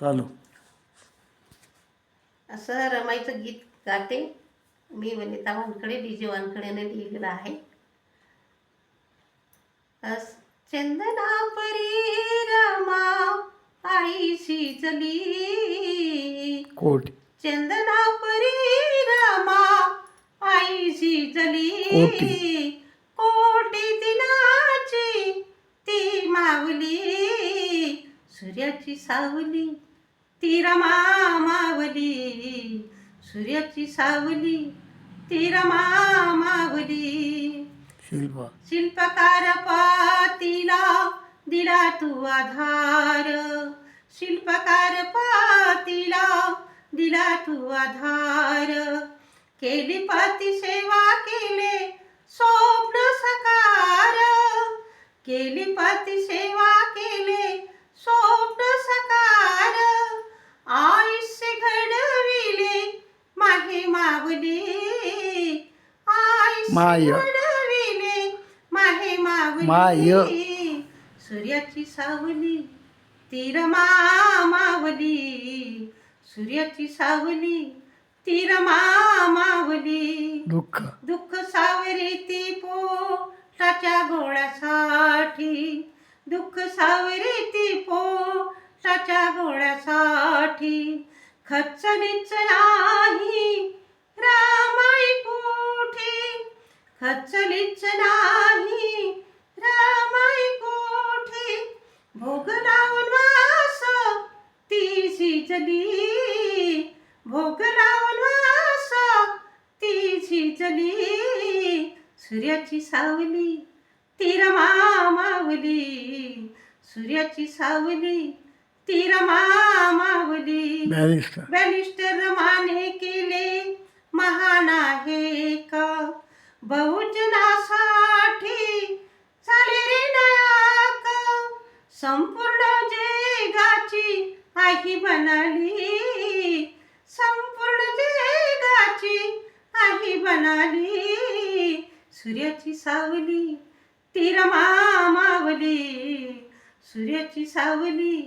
चालू. असं रमाईचं गीत गाते. मी वनिता वानकडे डी जे वानकडेने लिहिलेलं आहे. अस चंदना परी रमा आईशी चली. कोटी. चंदना परी रमा आईशी जली कोटी. कोटी दिनाची ती मावली. सूर्याची सावली. ती मावली सूर्याची सावली. ती मावली शिल्पा. शिल्पकार पातीला दिला तू आधार. शिल्पकार पातीला दिला तू आधार. केली पाती सेवा केले स्वप्न सकार. केली पाती सेवा केले स्वप्न सकार आयुष्य घडविले आयुष्य माय. माहे माय. सूर्याची सावली. तीर मा मावली. सूर्याची सावली. तीर मा मावली. दुःख. दुःख सावरी ती पोटाच्या गोळ्यासाठी. दुःख सावरी ती पोटाच्या गोळ्यासाठी. खचलीच नाही. रामाई कुठे खचलीच नाही. रामाई कुठे भोग लावून वास ती शिजली भोग लावून वास ती शिजली सूर्याची सावली ती रमा मावली सूर्याची सावली ती रमा मावली बॅरिस्टर केले. महान आहे का बहुजनासाठी झाले रे नायक. संपूर्ण जगाची आई बनाली. संपूर्ण जगाची आई बनाली. सूर्याची सावली ती रमा मावली सूर्याची सावली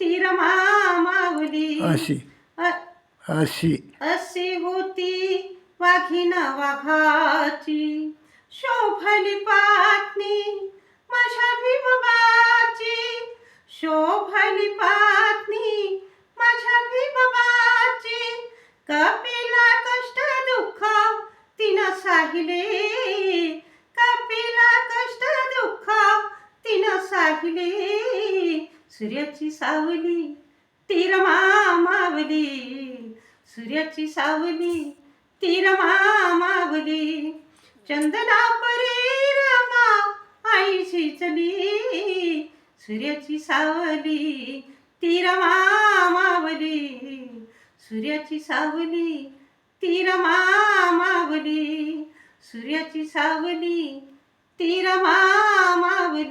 ती रमा मावली अशी अशी. अशी होती वाघिन वाघाची शोभली पातनी माझ्या भीमबाची. शोभली पातनी माझ्या भीमबाची. कपिला कष्ट दुःख तिनं साहिले. कपिला कष्ट दुःख तिनं साहिले. सूर्याची सावली तिरमा मावली सूर्याची सावली ती रमा मावली चंदना परी रमा आईशी चली सूर्याची सावली ती रमा मावली सूर्याची सावली ती रमा मावली सूर्याची सावली ती रमा मावली